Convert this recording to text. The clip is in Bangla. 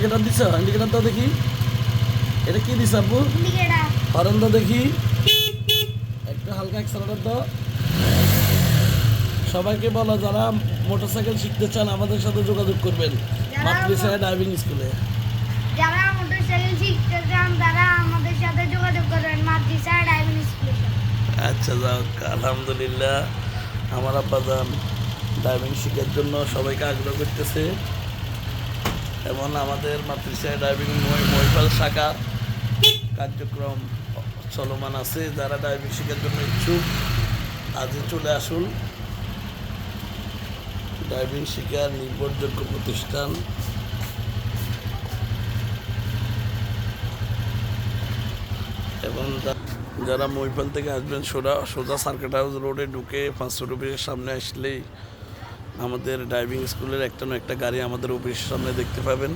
ইন্ডিকেটার দিছ? ইন্ডিকেটার দাও দেখি। এটা কি দিছ আব্বু? ইন্ডিকেটার হরেন দাও দেখি। একটু হালকা অ্যাক্সেলেটার দাও। সবাইকে বলো যারা মোটরসাইকেল শিখতে চান আমাদের সাথে যোগাযোগ করবেন। মাতৃসায় ড্রাইভিং স্কুলে যারা মোটরসাইকেল শিখতে চান তারা আমাদের সাথে যোগাযোগ করবেন মাদ্রিসা ড্রাইভিং স্কুলের সাথে আচ্ছা যাক আলহামদুলিল্লাহ। আমার আব্বাজান ড্রাইভিং শেখার জন্য সবাইকে আগ্রহ করতেছে। এবং আমাদের মাতৃসায় ড্রাইভিং মহিপাল শাখা কার্যক্রম চলমান আছে। যারা ড্রাইভিং শেখার জন্য ইচ্ছুক, আজই চলে আসুন। ড্রাইভিং শেখার নির্ভরযোগ্য প্রতিষ্ঠান। এবং যারা মহিপাল থেকে আসবেন, সোজা সোজা সার্কিট হাউস রোডে ঢুকে পাঁচশো অফিসের সামনে আসলেই আমাদের ড্রাইভিং স্কুলের একটা না একটা গাড়ি আমাদের অফিসের সামনে দেখতে পাবেন।